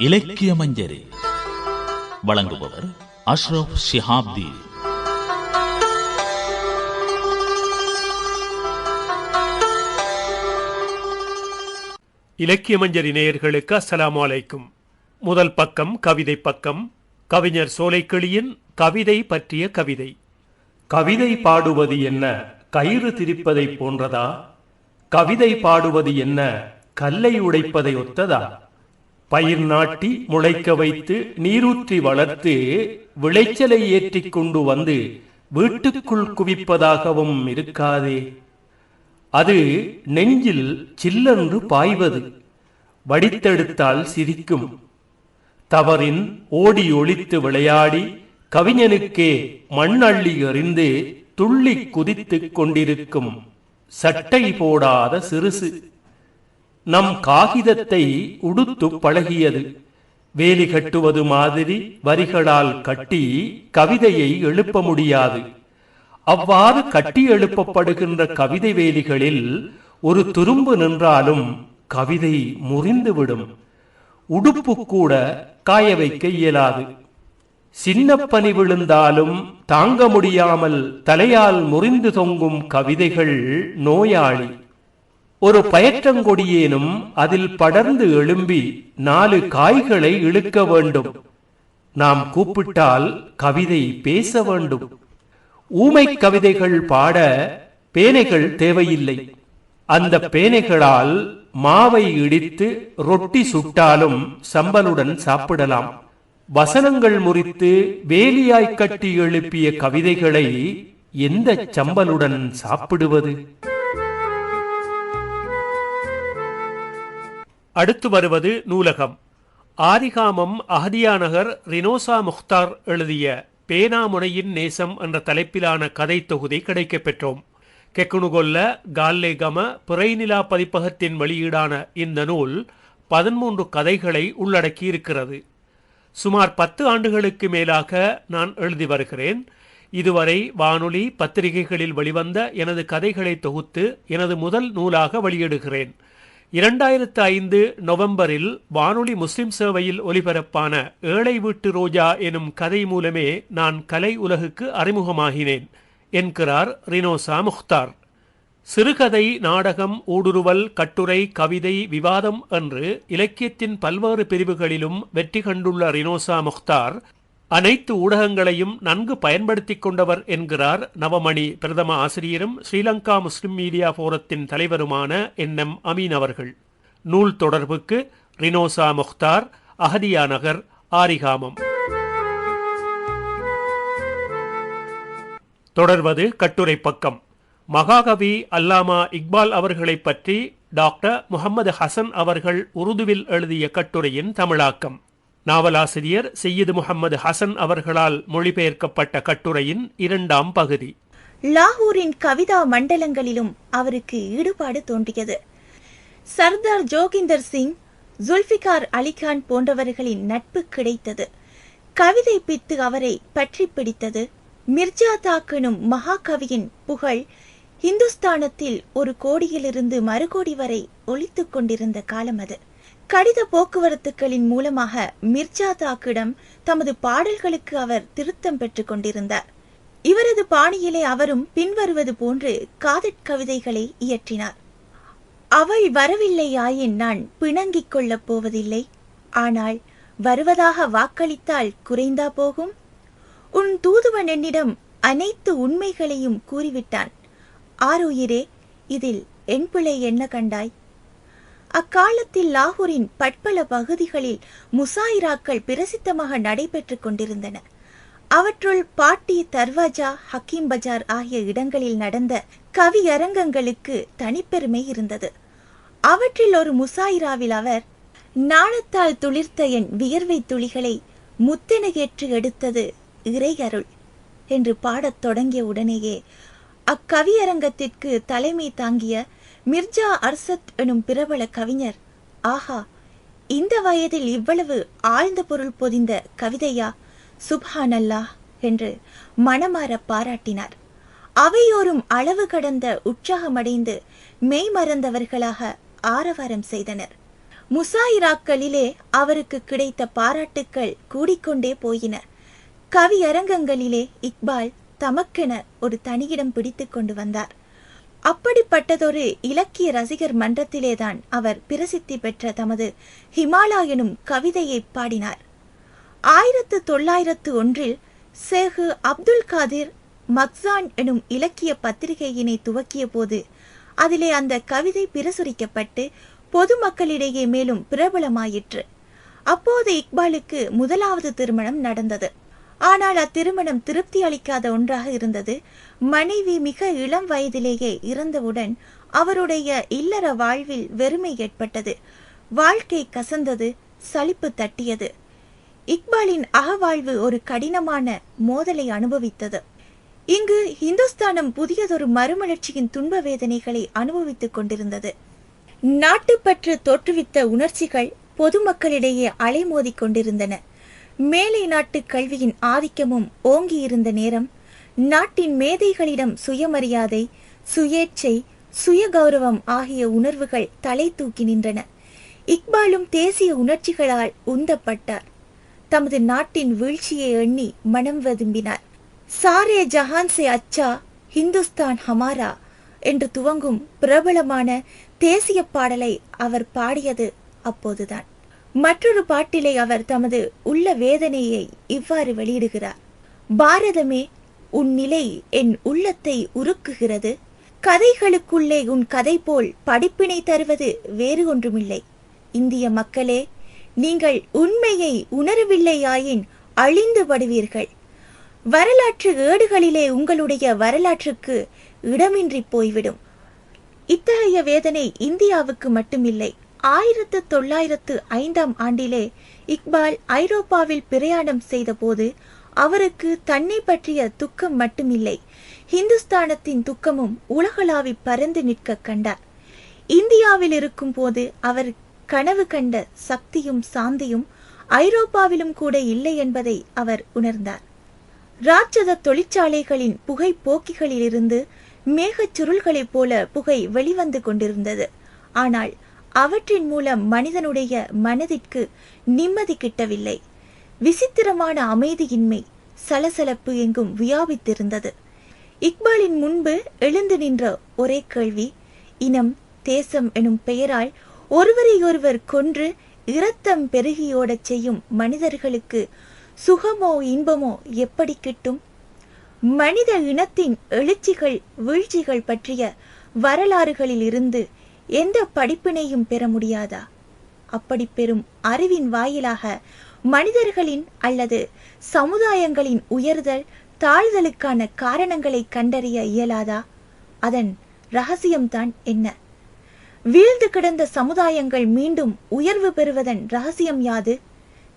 இலக்கிய மஞ்சரி வழங்குபவர் அஷ்ரப் ஷிஹாப்தி. இலக்கிய மஞ்சரி நேயர்களுக்கு அஸ்ஸலாமு அலைக்கும். முதல் பக்கம் கவிதை பக்கம் கவிஞர் சோலைக்கிளியின் கவிதை பற்றிய கவிதை. கவிதை பாடுவது என்ன? கயிறு திரிப்பதை போன்றதா? கவிதை பாடுவது என்ன? கல்லை உடைப்பதை ஒத்ததா? பயிர் நாட்டி முளைக்க வைத்து நீரூற்றி வளர்த்து விளைச்சலை ஏற்றி கொண்டு வந்து வீட்டுக்குள் குவிப்பதாகவும் இருக்காதே. அது நெஞ்சில் சில்லென்று பாய்வது வடித்தெடுத்தால் சிரிக்கும். தவறின் ஓடி ஒளித்து விளையாடி கவிஞனுக்கே மண்ணள்ளி எறிந்து துள்ளி குதித்துக் கொண்டிருக்கும். சட்டை போடாத சிறுசு. நம் காகிதத்தை உடுத்து பழகியது. வேலி கட்டுவது மாதிரி வரிகளால் கட்டி கவிதையை எழுப்ப முடியாது. அவ்வாறு கட்டி எழுப்பப்படுகின்ற கவிதை வேலிகளில் ஒரு துரும்பு நின்றாலும் கவிதை முறிந்துவிடும். உடுப்பு கூட காய வைக்க இயலாது. சின்ன பனி விழுந்தாலும் தாங்க முடியாமல் தலையால் முறிந்து தொங்கும் கவிதைகள் நோயாளி. ஒரு பயற்றங்கொடியேனும் அதில் படர்ந்து எழும்பி நாலு காய்களை இழுக்க வேண்டும். நாம் கூப்பிட்டால் கவிதை பேச வேண்டும். ஊமை கவிதைகள் பாட பேனைகள் தேவையில்லை. அந்த பேனைகளால் மாவை இடித்து ரொட்டி சுட்டாலும் சம்பலுடன் சாப்பிடலாம். வசனங்கள் முறித்து வேலியாய் கட்டி எழுப்பிய கவிதைகளை எந்த சம்பலுடன் சாப்பிடுவது? அடுத்து வருவது நூலகம். ஆரிகாமம் அஹதியாநகர் ரினோசா முக்தார் எழுதிய பேனாமுனையின் நேசம் என்ற தலைப்பிலான கதை தொகுதி கிடைக்கப்பெற்றோம் பெற்றோம். கெக்குனுகொல்ல கால்லேகம பிறைநிலா பதிப்பகத்தின் வெளியீடான இந்த நூல் பதிமூன்று கதைகளை உள்ளடக்கியிருக்கிறது. சுமார் பத்து ஆண்டுகளுக்கு மேலாக நான் எழுதி வருகிறேன். இதுவரை வானொலி பத்திரிகைகளில் வெளிவந்த எனது கதைகளை தொகுத்து எனது முதல் நூலாக வெளியிடுகிறேன். இரண்டாயிரத்து ஐந்து நவம்பரில் வானொலி முஸ்லிம் சேவையில் ஒலிபரப்பான ஏழை வீட்டு ரோஜா எனும் கதை மூலமே நான் கலை உலகுக்கு அறிமுகமாகினேன் என்கிறார் ரினோசா முக்தார். சிறுகதை நாடகம் ஊடுருவல் கட்டுரை கவிதை விவாதம் என்று இலக்கியத்தின் பல்வேறு பிரிவுகளிலும் வெற்றி கண்டுள்ள ரினோசா முக்தார் அனைத்து ஊடகங்களையும் நன்கு பயன்படுத்திக் கொண்டவர் என்கிறார் நவமணி பிரதம ஆசிரியரும் ஸ்ரீலங்கா முஸ்லிம் மீடியா போரத்தின் தலைவருமான என் எம் அமீன் அவர்கள். நூல் தொடர்புக்கு ரினோசா முக்தார் அஹதியா நகர் ஆரிகாமம். தொடர்வது கட்டுரை பக்கம். மகாகவி அல்லாமா இக்பால் அவர்களைப் பற்றி டாக்டர் முகமது ஹசன் அவர்கள் உருதுவில் எழுதிய கட்டுரையின் தமிழாக்கம். நாவலாசிரியர் செய்யது முகமது ஹசன் அவர்களால் மொழிபெயர்க்கப்பட்ட கட்டுரையின் இரண்டாம் பகுதி. லாகூரின் கவிதா மண்டலங்களிலும் அவருக்கு ஈடுபாடு தோன்றியது. சர்தார் ஜோகிந்தர் சிங் ஜுல்பிகார் அலிகான் போன்றவர்களின் நட்பு கிடைத்தது. கவிதை பித்து அவரை பற்றி பிடித்தது. மிர்ஜா தாக்கனும் மகாகவியின் புகழ் இந்துஸ்தானத்தில் ஒரு கோடியிலிருந்து மறுகோடி வரை ஒழித்துக் கொண்டிருந்த காலம் அது. கடித போக்குவரத்துக்களின் மூலமாக மிர்ஜா தாக்கிடம் தமது பாடல்களுக்கு அவர் திருத்தம் பெற்றுக் கொண்டிருந்தார். இவரது பாணியிலே அவரும் பின்வருவது போன்று காதற் கவிதைகளை இயற்றினார். அவள் வரவில்லையாயின் நான் பிணங்கிக் கொள்ளப் போவதில்லை. ஆனால் வருவதாக வாக்களித்தால் குறைந்தா போகும்? உன் தூதுவன் என்னிடம் அனைத்து உண்மைகளையும் கூறிவிட்டான். ஆரோயிரே இதில் என் பிள்ளை என்ன கண்டாய்? அக்காலத்தில் லாகூரின் பட்பல பகுதிகளில் முசாயிராக்கள் பிரசித்தமாக நடைபெற்றுக் கொண்டிருந்தன. அவற்றுள் பாட்டி தர்வாஜா ஹக்கீம் பஜார் ஆகிய இடங்களில் நடந்த கவியரங்கங்களுக்கு தனிப்பெருமை இருந்தது. அவற்றில் ஒரு முசாயிராவில் அவர் நாணத்தால் துளிர்த்த என் வியர்வை துளிகளை முத்தென ஏற்று எடுத்தது இறை அருள் என்று பாடத் தொடங்கிய உடனேயே அக்கவியரங்கத்திற்கு தலைமை தாங்கிய மிர்ஜா அர்சத் எனும் பிரபல கவிஞர். ஆஹா இந்த வயதில் இவ்வளவு ஆழ்ந்த பொருள் பொதிந்த கவிதையா? சுப்ஹான் அல்லாஹ் என்று மனமாற பாராட்டினார். அவையோரும் அளவு கடந்த உற்சாகமடைந்து மெய்மறந்தவர்களாக ஆரவாரம் செய்தனர். முசாயிராக்களிலே அவருக்கு கிடைத்த பாராட்டுக்கள் கூடிக்கொண்டே போயின. கவியரங்கங்களிலே இக்பால் தமக்கென ஒரு தனியிடம் பிடித்து கொண்டு வந்தார். அப்படிப்பட்டதொரு இலக்கிய ரசிகர் மன்றத்திலேதான் அவர் பிரசித்தி பெற்ற தமது ஹிமாலா எனும் கவிதையை பாடினார். ஆயிரத்து தொள்ளாயிரத்து ஒன்றில் சேகு அப்துல் காதிர் மக்சான் எனும் இலக்கிய பத்திரிகையினை துவக்கிய போது அதிலே அந்த கவிதை பிரசுரிக்கப்பட்டு பொதுமக்களிடையே மேலும் பிரபலமாயிற்று. அப்போது இக்பாலுக்கு முதலாவது திருமணம் நடந்தது. ஆனால் அத்திருமணம் திருப்தி அளிக்காத ஒன்றாக இருந்தது. மனைவி மிக இளம் வயதிலேயே இறந்தவுடன் அவருடைய இல்லற வாழ்வில் வெறுமை ஏற்பட்டது. வாழ்க்கை கசந்தது சலிப்பு தட்டியது. இக்பாலின் அகவாழ்வு ஒரு கடினமான மோதலை அனுபவித்தது. இங்கு இந்துஸ்தானம் புதியதொரு மறுமலர்ச்சியின் துன்ப வேதனைகளை அனுபவித்துக் கொண்டிருந்தது. நாட்டுப்பற்று தோற்றுவித்த உணர்ச்சிகள் பொதுமக்களிடையே அலைமோதிக் கொண்டிருந்தன. மேலை நாட்டு கல்வியின் ஆதிக்கமும் ஓங்கியிருந்த நேரம் நாட்டின் மேதைகளிடம் சுயமரியாதை சுயேட்சை சுயகௌரவம் ஆகிய உணர்வுகள் தலை தூக்கி நின்றன. இக்பாலும் தேசிய உணர்ச்சிகளால் உந்தப்பட்டார். தமது நாட்டின் வீழ்ச்சியை எண்ணி மனம் வதும்பினார். சாரே ஜஹான் சே அச்சா ஹிந்துஸ்தான் ஹமாரா என்று துவங்கும் பிரபலமான தேசிய பாடலை அவர் பாடியது அப்போதுதான். மற்றொரு பாட்டிலே அவர் தமது உள்ள வேதனையை இவ்வாறு வெளியிடுகிறார். பாரதமே உன் நிலை என் உள்ளத்தை உருக்குகிறது. கதைகளுக்குள்ளே உன் கதை போல் படிப்பினை தருவது வேறு ஒன்றுமில்லை. இந்திய மக்களே நீங்கள் உண்மையை உணரவில்லையாயின் அழிந்து படுவீர்கள். வரலாற்று ஏடுகளிலே உங்களுடைய வரலாற்றுக்கு இடமின்றி போய்விடும். இத்தகைய வேதனை இந்தியாவுக்கு மட்டுமில்லை. ஆயிரத்து தொள்ளாயிரத்து ஐந்தாம் ஆண்டிலே இக்பால் ஐரோப்பாவில் பிரயாணம் செய்தபோது அவருக்கு தன்னை பற்றிய துக்கம் மட்டுமில்லை ஹிந்துஸ்தானத்தின் துக்கமும் உலகளாவி பறந்து நிற்க கண்டார். இந்தியாவில் இருக்கும் போது அவர் கனவு கண்ட சக்தியும் சாந்தியும் ஐரோப்பாவிலும் கூட இல்லை என்பதை அவர் உணர்ந்தார். ராட்சத தொழிற்சாலைகளின் புகை போக்கிகளிலிருந்து மேகச் சுருள்களைப் போல புகை வெளிவந்து கொண்டிருந்தது. ஆனால் அவற்றின் மூலம் மனிதனுடைய மனதிற்கு நிம்மதி கிட்டவில்லை. விசித்திரமான அமைதியின்மை சலசலப்பு எங்கும் வியாபித்திருந்தது. இக்பாலின் முன்பு எழுந்து நின்ற ஒரே கேள்வி இனம் தேசம் எனும் பெயரால் ஒருவரையொருவர் கொன்று இரத்தம் பெருகியோடச் செய்யும் மனிதர்களுக்கு சுகமோ இன்பமோ எப்படி கிட்டும்? மனித இனத்தின் எழுச்சிகள் வீழ்ச்சிகள் பற்றிய வரலாறுகளில் இருந்து எந்த படிப்பினையும் பெற முடியாதா? அப்படி பெறும் அறிவின் வாயிலாக மனிதர்களின் அல்லது சமுதாயங்களின் உயர்தல் தாழ்தலுக்கான காரணங்களை கண்டறிய இயலாதா? அதன் ரகசியம்தான் என்ன? வீழ்ந்து கிடந்த சமுதாயங்கள் மீண்டும் உயர்வு பெறுவதன் ரகசியம் யாது?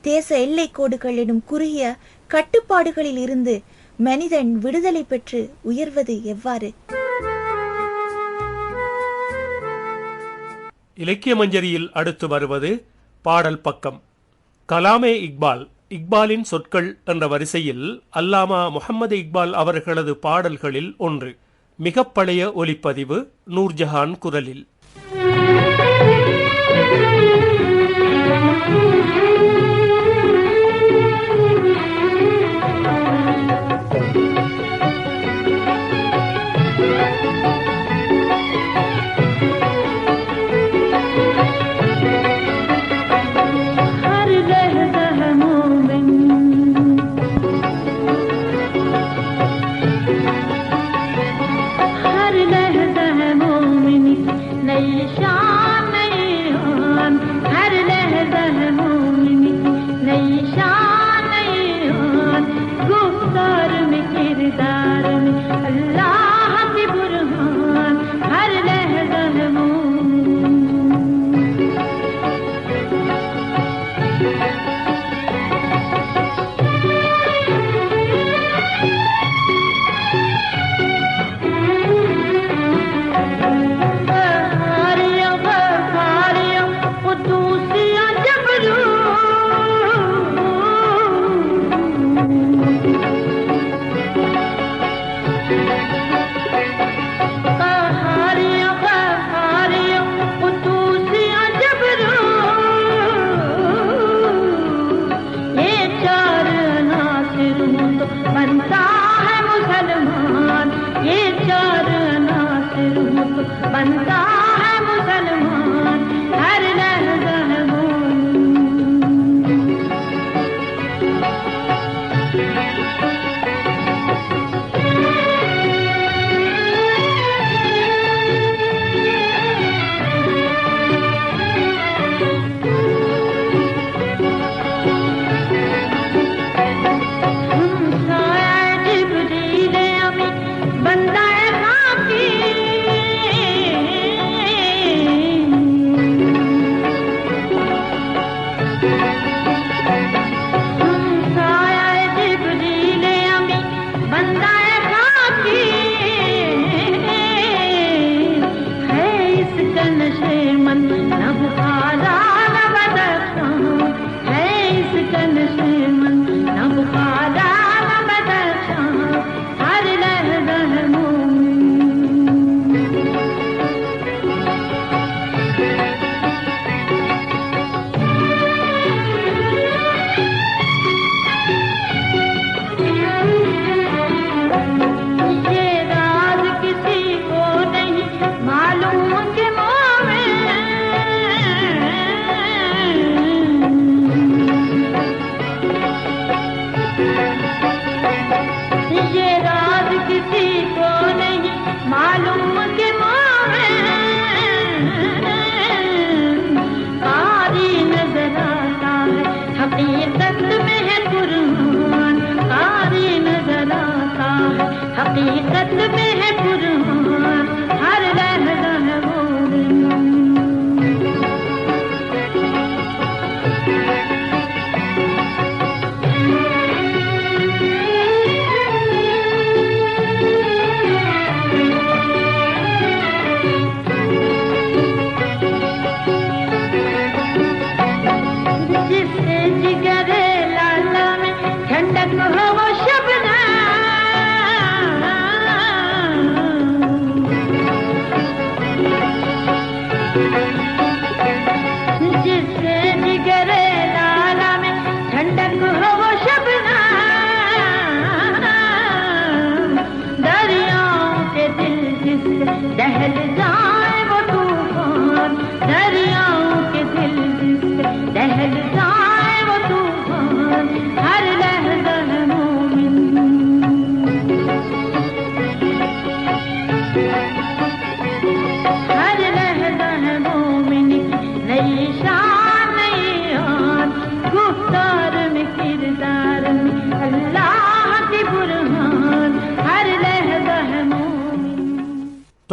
தேச எல்லை கோடுகள் எனும் குறுகிய கட்டுப்பாடுகளில் இருந்து மனிதன் விடுதலை பெற்று உயர்வது எவ்வாறு? இலக்கிய மஞ்சரியில் அடுத்து வருவது பாடல் பக்கம். கலாமே இக்பால் இக்பாலின் சொற்கள் என்ற வரிசையில் அல்லாமா முகமது இக்பால் அவர்களது பாடல்களில் ஒன்று. மிகப் பழைய ஒலிப்பதிவு நூர்ஜஹான் குரலில்.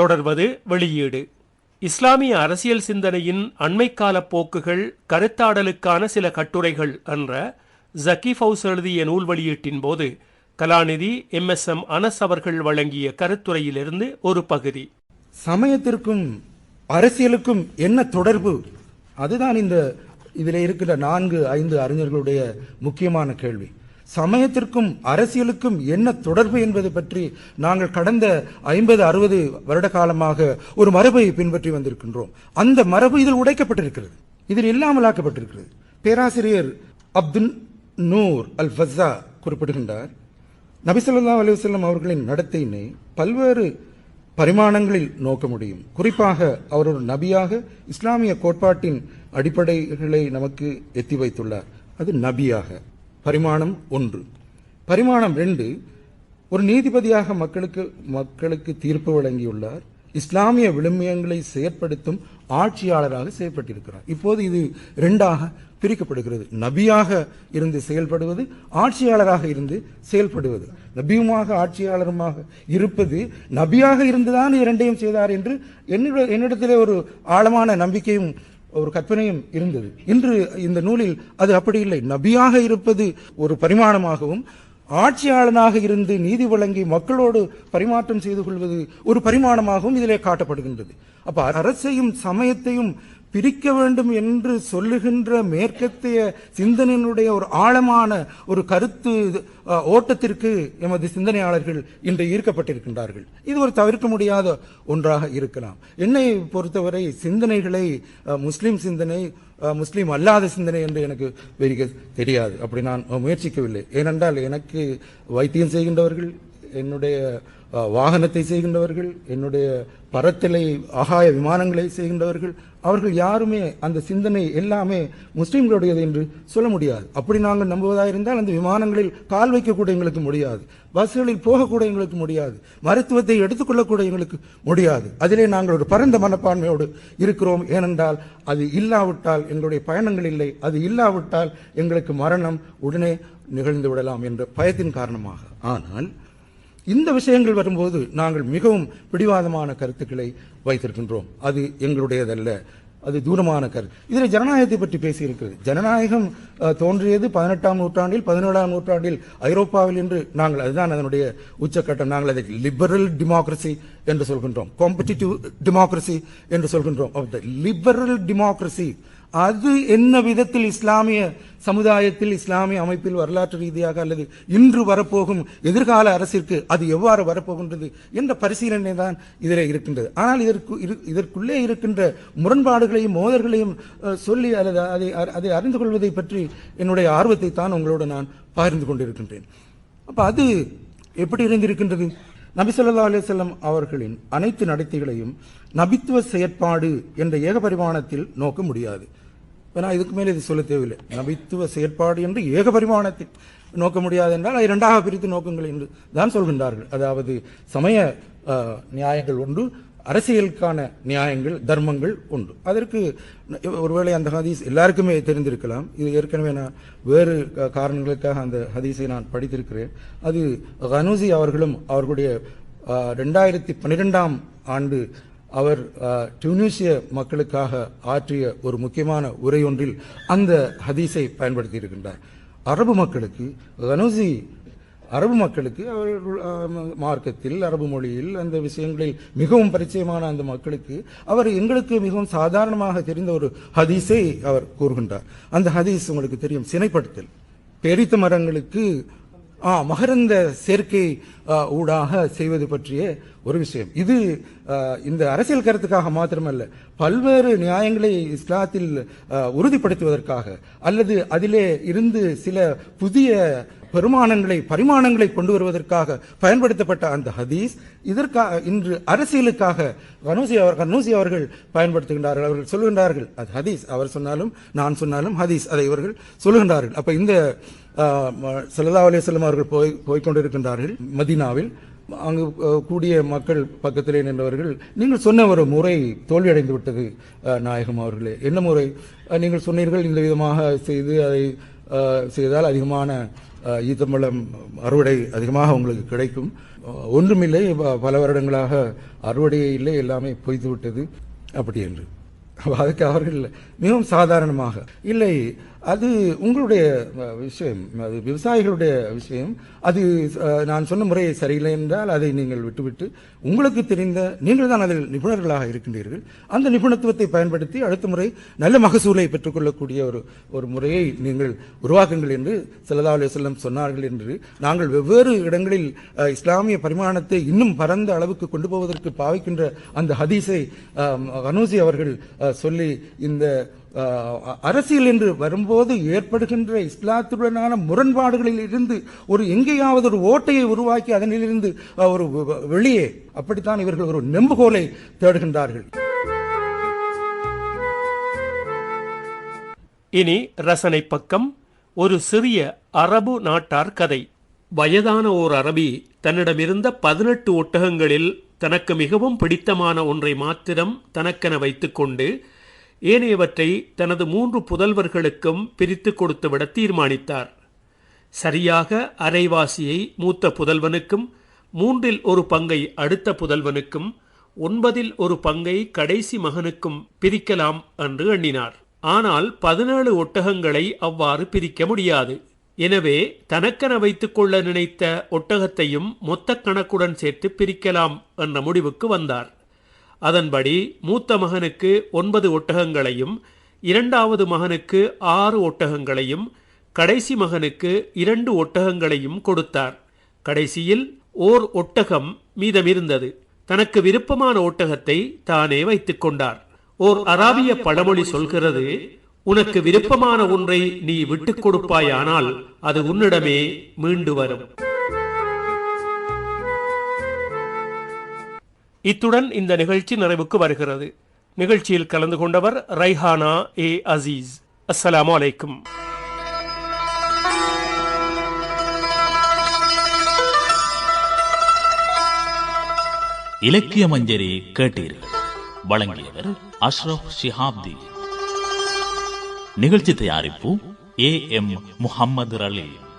தொடர்வது வெளியீடு. இஸ்லாமிய அரசியல் சிந்தனையின் அண்மைக்கால போக்குகள் கருத்தாடலுக்கான சில கட்டுரைகள் என்ற ஜக்கி ஃபவுஸ் எழுதிய நூல் வெளியீட்டின் போது கலாநிதி எம் எஸ் எம் அனஸ் அவர்கள் வழங்கிய கருத்துரையிலிருந்து ஒரு பகுதி. சமயத்திற்கும் அரசியலுக்கும் என்ன தொடர்பு? அதுதான் இந்த இதில் இருக்கிற நான்கு ஐந்து அறிஞர்களுடைய முக்கியமான கேள்வி. சமயத்திற்கும் அரசியலுக்கும் என்ன தொடர்பு என்பது பற்றி நாங்கள் கடந்த ஐம்பது அறுபது வருட காலமாக ஒரு மரபை பின்பற்றி வந்திருக்கின்றோம். அந்த மரபு இதில் உடைக்கப்பட்டிருக்கிறது. இதில் இல்லாமலாக்கப்பட்டிருக்கிறது பேராசிரியர் அப்துல் நூர் அல் ஃபஸா குறிப்பிடுகின்றார் நபிசல்லா அலுவலம் அவர்களின் நடத்தையினை பல்வேறு பரிமாணங்களில் நோக்க முடியும். குறிப்பாக அவர் ஒரு நபியாக இஸ்லாமிய கோட்பாட்டின் அடிப்படைகளை நமக்கு எத்தி வைத்துள்ளார். அது நபியாக. பரிமாணம் ஒன்று. பரிமாணம் ரெண்டு ஒரு நீதிபதியாக மக்களுக்கு மக்களுக்கு தீர்ப்பு வழங்கியுள்ளார். இஸ்லாமிய விழுமியங்களை செயற்படுத்தும் ஆட்சியாளராக செயல்பட்டிருக்கிறார் இப்போது இது ரெண்டாக பிரிக்கப்படுகிறது. நபியாக இருந்து செயல்படுவது ஆட்சியாளராக இருந்து செயல்படுவது. நபியுமாக ஆட்சியாளருமாக இருப்பது நபியாக இருந்துதான் இரண்டையும் செய்தார் என்று என்னிட என்னிடத்திலே ஒரு ஆழமான நம்பிக்கையும் ஒரு கற்பனையும் இருந்தது. இன்று இந்த நூலில் அது அப்படி இல்லை. நபியாக இருப்பது ஒரு பரிமாணமாகவும் ஆட்சியாளனாக இருந்து நீதி வழங்கி மக்களோடு பரிமாற்றம் செய்து கொள்வது ஒரு பரிமாணமாகவும் இதிலே காட்டப்படுகின்றது. அப்ப அரசையும் சமயத்தையும் பிரிக்க வேண்டும் என்று சொல்லுகின்ற மேற்கத்திய சிந்தனையினுடைய ஒரு ஆழமான ஒரு கருத்து ஓட்டத்திற்கு எமது சிந்தனையாளர்கள் இன்று ஈர்க்கப்பட்டிருக்கின்றார்கள். இது ஒரு தவிர்க்க முடியாத ஒன்றாக இருக்கலாம். என்னை பொறுத்தவரை சிந்தனைகளை முஸ்லீம் முஸ்லிம் சிந்தனை முஸ்லீம் அல்லாத சிந்தனை என்று எனக்கு வெறிக தெரியாது. அப்படி நான் முயற்சிக்கவில்லை. ஏனென்றால் எனக்கு வைத்தியம் செய்கின்றவர்கள் என்னுடைய வாகனத்தை செய்கின்றவர்கள் என்னுடைய பறத்தலை ஆகாய விமானங்களை செய்கின்றவர்கள் அவர்கள் யாருமே அந்த சிந்தனை எல்லாமே முஸ்லீம்களுடையது என்று சொல்ல முடியாது. அப்படி நாங்கள் நம்புவதாக இருந்தால் அந்த விமானங்களில் கால் வைக்கக்கூட எங்களுக்கு முடியாது. பஸ்களில் போகக்கூட எங்களுக்கு முடியாது. மருத்துவத்தை எடுத்துக்கொள்ளக்கூட எங்களுக்கு முடியாது. அதிலே நாங்கள் ஒரு பரந்த மனப்பான்மையோடு இருக்கிறோம். ஏனென்றால் அது இல்லாவிட்டால் எங்களுடைய பயணங்கள் இல்லை. அது இல்லாவிட்டால் எங்களுக்கு மரணம் உடனே நிகழ்ந்து விடலாம் என்ற பயத்தின் காரணமாக. ஆனால் இந்த விஷயங்கள் வரும்போது நாங்கள் மிகவும் பிடிவாதமான கருத்துக்களை வைத்திருக்கின்றோம். அது எங்களுடையதல்ல. அது தூரமான கருத்து இதில் ஜனநாயகத்தை பற்றி பேசியிருக்கிறது. ஜனநாயகம் தோன்றியது பதினெட்டாம் நூற்றாண்டில் பதினேழாம் நூற்றாண்டில் ஐரோப்பாவில் என்று நாங்கள் அதுதான் அதனுடைய உச்சக்கட்டம். நாங்கள் அதை லிபரல் டெமோக்ரஸி என்று சொல்கின்றோம். காம்படிட்டிவ் டெமோக்ரஸி என்று சொல்கின்றோம். லிபரல் டெமோக்ரஸி அது என்ன விதத்தில் இஸ்லாமிய சமுதாயத்தில் இஸ்லாமிய அமைப்பில் வரலாற்று ரீதியாக அல்லது இன்று வரப்போகும் எதிர்கால அரசிற்கு அது எவ்வாறு வரப்போகின்றது என்ற பரிசீலனை தான் இதில் இருக்கின்றது. ஆனால் இதற்கு இரு- இதற்குள்ளே இருக்கின்ற முரண்பாடுகளையும் மோதல்களையும் சொல்லி அல்லது அதை அதை அறிந்து கொள்வதை பற்றி என்னுடைய ஆர்வத்தை தான் உங்களோடு நான் பகிர்ந்து கொண்டிருக்கின்றேன். அப்போ அது எப்படி இருந்திருக்கின்றது? நபி சொல்லா அலைஹி அவர்களின் அனைத்து நடத்தைகளையும் நபித்துவ செயற்பாடு என்ற ஏகபரிமாணத்தில் நோக்க முடியாது. நான் இதுக்கு மேலே இது சொல்ல தேவையில்லை. நபித்துவ செயற்பாடு என்று ஏக பரிமாணத்தில் நோக்க முடியாது என்றால் அதை இரண்டாக பிரித்து நோக்குங்கள் என்று தான் சொல்கின்றார்கள். அதாவது சமய நியாயங்கள் ஒன்று அரசியலுக்கான நியாயங்கள் தர்மங்கள் உண்டு அதற்கு ஒருவேளை அந்த ஹதீஸ் எல்லாருக்குமே தெரிந்திருக்கலாம். இது ஏற்கனவே நான் வேறு காரணங்களுக்காக அந்த ஹதீஸை நான் படித்திருக்கிறேன். அது கனூசி அவர்களும் அவர்களுடைய ரெண்டாயிரத்தி பன்னிரெண்டாம் ஆண்டு அவர் டியூனிசிய மக்களுக்காக ஆற்றிய ஒரு முக்கியமான உரை ஒன்றில் அந்த ஹதீஸை பயன்படுத்தி இருக்கின்றார் அரபு மக்களுக்கு கனூசி அரபு மக்களுக்கு அவர்கள் மார்க்கத்தில் அரபு மொழியில் அந்த விஷயங்களில் மிகவும் பரிச்சயமான அந்த மக்களுக்கு அவர் எங்களுக்கு மிகவும் சாதாரணமாக தெரிந்த ஒரு ஹதீஸை அவர் கூறுகின்றார். அந்த ஹதீஸ் உங்களுக்கு தெரியும் சினைப்படுத்தல். பேரித்த மரங்களுக்கு மகரந்த சேர்க்கை ஊடாக செய்வது பற்றிய ஒரு விஷயம். இது இந்த அரசியல் கருத்துக்காக மாத்திரமல்ல பல்வேறு நியாயங்களை இஸ்லாத்தில் உறுதிப்படுத்துவதற்காக அல்லது அதிலே இருந்து சில புதிய பெருமானங்களை பரிமாணங்களை கொண்டு வருவதற்காக பயன்படுத்தப்பட்ட அந்த ஹதீஸ் இதற்காக இன்று அரசியலுக்காக கனூசி அவர் கனூசி அவர்கள் பயன்படுத்துகின்றார்கள் அவர்கள் சொல்லுகின்றார்கள் அது ஹதீஸ். அவர் சொன்னாலும் நான் சொன்னாலும் ஹதீஸ். அதை இவர்கள் சொல்லுகின்றார்கள் அப்போ இந்த சல்லா அலிஸ்லாம் அவர்கள் போய் போய்கொண்டிருக்கின்றார்கள் மதீனாவில். அங்கு கூடிய மக்கள் பக்கத்திலே நின்றவர்கள் நீங்கள் சொன்ன ஒரு முறை தோல்வியடைந்து விட்டது நாயகம் அவர்களே. என்ன முறை? நீங்கள் சொன்னீர்கள் இந்த விதமாக செய்து அதை செய்தால் அதிகமான ஈத்தம்பழம் அறுவடை அதிகமாக உங்களுக்கு கிடைக்கும். ஒன்றுமில்லை பல வருடங்களாக அறுவடையே இல்லை எல்லாமே பொய்த்து விட்டது அப்படி என்று. அதுக்கு அவர்கள் மிகவும் சாதாரணமாக. இல்லை அது உங்களுடைய விஷயம். அது விவசாயிகளுடைய விஷயம். அது நான் சொன்ன முறை சரியில்லை என்றால் அதை நீங்கள் விட்டுவிட்டு உங்களுக்கு தெரிந்த நீங்கள் தான் அதில் நிபுணர்களாக இருக்கின்றீர்கள். அந்த நிபுணத்துவத்தை பயன்படுத்தி அடுத்த முறை நல்ல மகசூலை பெற்றுக்கொள்ளக்கூடிய ஒரு ஒரு முறையை நீங்கள் உருவாக்குங்கள் என்று சிலதாலே செல்லம் சொன்னார்கள் என்று நாங்கள் வெவ்வேறு இடங்களில் இஸ்லாமிய பரிமாணத்தை இன்னும் பரந்த அளவுக்கு கொண்டு போவதற்கு பாவிக்கின்ற அந்த ஹதீஸை அஹ், கனூசி அவர்கள் சொல்லி இந்த அரசியல் என்று வரும்போது ஏற்படுகின்ற இஸ்லாத்துடனான முரண்பாடுகளில் இருந்து ஒரு எங்கேயாவது ஒரு ஓட்டையை உருவாக்கி அதனிலிருந்து ஒரு வெளியே அப்படித்தான் இவர்கள் ஒரு நெம்புகோலை தேடுகின்றார்கள். இனி ரசனை பக்கம் ஒரு சிறிய அரபு நாட்டார் கதை. வயதான ஓர் அரபி தன்னிடமிருந்த பதினெட்டு ஒட்டகங்களில் தனக்கு மிகவும் பிடித்தமான ஒன்றை மாத்திரம் தனக்கென வைத்துக்கொண்டு ஏனையவற்றை தனது மூன்று புதல்வர்களுக்கும் பிரித்து கொடுத்துவிட தீர்மானித்தார். சரியாக அரைவாசியை மூத்த புதல்வனுக்கும் மூன்றில் ஒரு பங்கை அடுத்த புதல்வனுக்கும் ஒன்பதில் ஒரு பங்கை கடைசி மகனுக்கும் பிரிக்கலாம் என்று எண்ணினார். ஆனால் பதினேழு ஒட்டகங்களை அவ்வாறு பிரிக்க முடியாது. எனவே தனக்கென வைத்துக் கொள்ள நினைத்த ஒட்டகத்தையும் மொத்த கணக்குடன் சேர்த்து பிரிக்கலாம் என்ற முடிவுக்கு வந்தார். அதன்படி மூத்த மகனுக்கு ஒன்பது ஒட்டகங்களையும் இரண்டாவது மகனுக்கு ஆறு ஒட்டகங்களையும் கடைசி மகனுக்கு இரண்டு ஒட்டகங்களையும் கொடுத்தார். கடைசியில் ஓர் ஒட்டகம் மீதமிருந்தது. தனக்கு விருப்பமான ஒட்டகத்தை தானே வைத்துக் கொண்டார். ஓர் அராபிய பழமொழி சொல்கிறது உனக்கு விருப்பமான ஒன்றை நீ விட்டுக் கொடுப்பாயானால் அது உன்னிடமே மீண்டு வரும். இத்துடன் இந்த நிகழ்ச்சி நிறைவுக்கு வருகிறது. நிகழ்ச்சியில் கலந்து கொண்டவர் ரைஹானா ஏ அசீஸ். அஸ்ஸலாமு வலைக்கும் இலக்கிய மஞ்சரி கேட்டீர்கள். வழங்கியவர் அஷ்ரப் ஷிஹாப்தி நிகழ்ச்சி தயாரிப்பு ஏ எம் முஹம்மது ரலீம்